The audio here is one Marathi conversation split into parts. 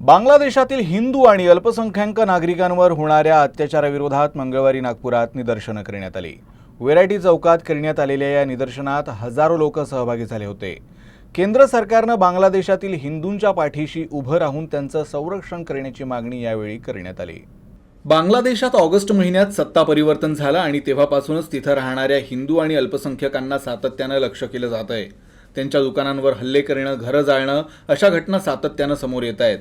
बांगलादेशातील हिंदू आणि अल्पसंख्याक नागरिकांवर होणाऱ्या अत्याचाराविरोधात मंगळवारी नागपुरात निदर्शनं करण्यात आली. व्हेरायटी चौकात करण्यात आलेल्या या निदर्शनात हजारो लोक सहभागी झाले होते. केंद्र सरकारनं बांगलादेशातील हिंदूंच्या पाठीशी उभं राहून त्यांचं संरक्षण करण्याची मागणी यावेळी करण्यात आली. बांगलादेशात ऑगस्ट महिन्यात सत्ता परिवर्तन झालं आणि तेव्हापासूनच तिथं राहणाऱ्या हिंदू आणि अल्पसंख्याकांना सातत्यानं लक्ष केलं जात आहे त्यांच्या दुकानांवर हल्ले करणं घरं जाळणं अशा घटना सातत्यानं समोर येत आहेत.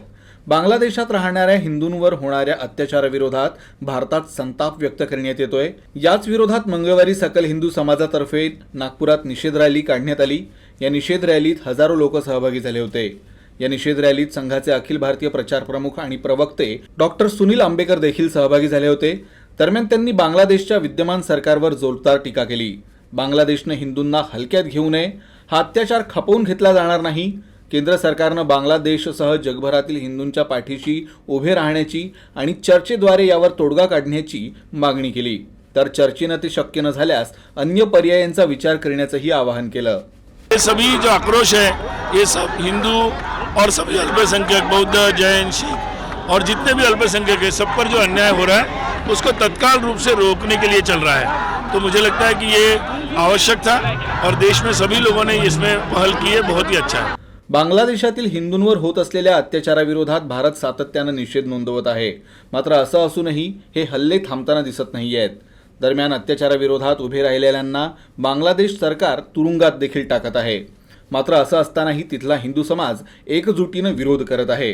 बांगलादेशात राहणाऱ्या हिंदूंवर होणाऱ्या अत्याचाराविरोधात भारतात संताप व्यक्त करण्यात येतोय. याच विरोधात मंगळवारी सकल हिंदू समाजातर्फे नागपुरात निषेध रॅली काढण्यात आली. या निषेध रॅलीत हजारो लोक सहभागी झाले होते. या निषेध रॅलीत संघाचे अखिल भारतीय प्रचार प्रमुख आणि प्रवक्ते डॉक्टर सुनील आंबेकर देखील सहभागी झाले होते. दरम्यान त्यांनी बांगलादेशच्या विद्यमान सरकारवर जोरदार टीका केली. बांगलादेशनं हिंदूंना हलक्यात घेऊ नये. हा अत्याचार खपवून घेतला जाणार नाही. केंद्र सरकारनं बांगलादेशसह जगभरातील हिंदूंच्या पाठीशी उभे राहण्याची आणि चर्चेद्वारे यावर तोडगा काढण्याची मागणी केली. तर चर्चेनं ते शक्य न झाल्यास अन्य पर्यायांचा विचार करण्याचंही आवाहन केलं. ये सभी जो आक्रोश है ये सब हिंदू और सभी अल्पसंख्यक बौद्ध जैन सिख और जितने भी अल्पसंख्यक है सब पर जो अन्याय हो रहा है उसको तत्काल रूप से रोकने के लिए चल रहा है। तो मुझे लगता है कि ये आवश्यक था और देश में सभी लोगों ने इसमें पहल की है बहुत ही अच्छा है। बांगलादेशातील हिंदूंवर होत असलेल्या अत्याचाराविरोधात भारत सातत्यानं निषेध नोंदवत आहे. मात्र असं असूनही हे हल्ले थांबताना दिसत नाही आहेत दरम्यान अत्याचाराविरोधात उभे राहिलेल्यांना बांगलादेश सरकार तुरुंगात देखील टाकत आहे. मात्र असं असतानाही तिथला हिंदू समाज एकजुटीनं विरोध करत आहे.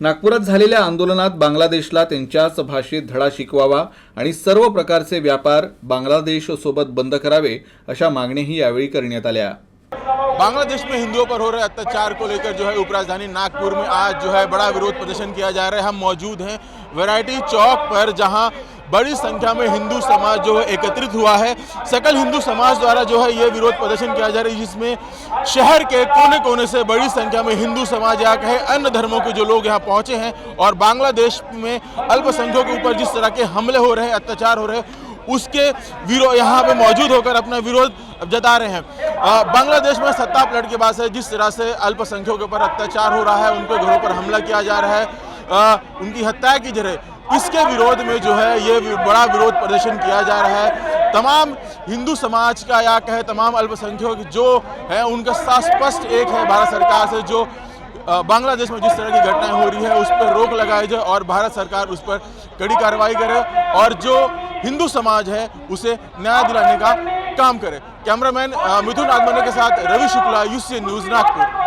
नागपुरात झालेल्या आंदोलनात बांगलादेशला त्यांच्याच भाषेत धडा शिकवावा आणि सर्व प्रकारचे व्यापार बांगलादेशसोबत बंद करावे अशा मागण्याही यावेळी करण्यात आल्या. बांग्लादेश में हिंदुओं पर हो रहे अत्याचार को लेकर जो है उपराजधानी नागपुर में आज जो है बड़ा विरोध प्रदर्शन किया जा रहा है। हम मौजूद हैं वैरायटी चौक पर, जहाँ बड़ी संख्या में हिंदू समाज जो है एकत्रित हुआ है। सकल हिंदू समाज द्वारा जो है ये विरोध प्रदर्शन किया जा रहा है, जिसमें शहर के कोने कोने से बड़ी संख्या में हिंदू समाज या कहे अन्य धर्मों के जो लोग यहाँ पहुँचे हैं और बांग्लादेश में अल्पसंख्यकों के ऊपर जिस तरह के हमले हो रहे हैं, अत्याचार हो रहे हैं, उसके विरोध यहाँ पे मौजूद होकर अपना विरोध जता रहे हैं। बांग्लादेश में सत्ता पलट के बाद से जिस तरह से अल्पसंख्यकों के ऊपर अत्याचार हो रहा है उनके घरों पर हमला किया जा रहा है अ, उनकी हत्या की जा रही इसके विरोध में जो है ये बड़ा विरोध प्रदर्शन किया जा रहा है। तमाम हिंदू समाज का या कहे तमाम अल्पसंख्यक जो है उनका साफ़ स्पष्ट एक है भारत सरकार से जो बांग्लादेश में जिस तरह की घटनाएँ हो रही है उस पर रोक लगाई जाए और भारत सरकार उस पर कड़ी कार्रवाई करे और जो हिंदू समाज है उसे न्याय दिलाने का काम करें। कैमरामैन uh, मिथुन आगमने के साथ रवि शुक्ला यूसीएन न्यूज नागपुर।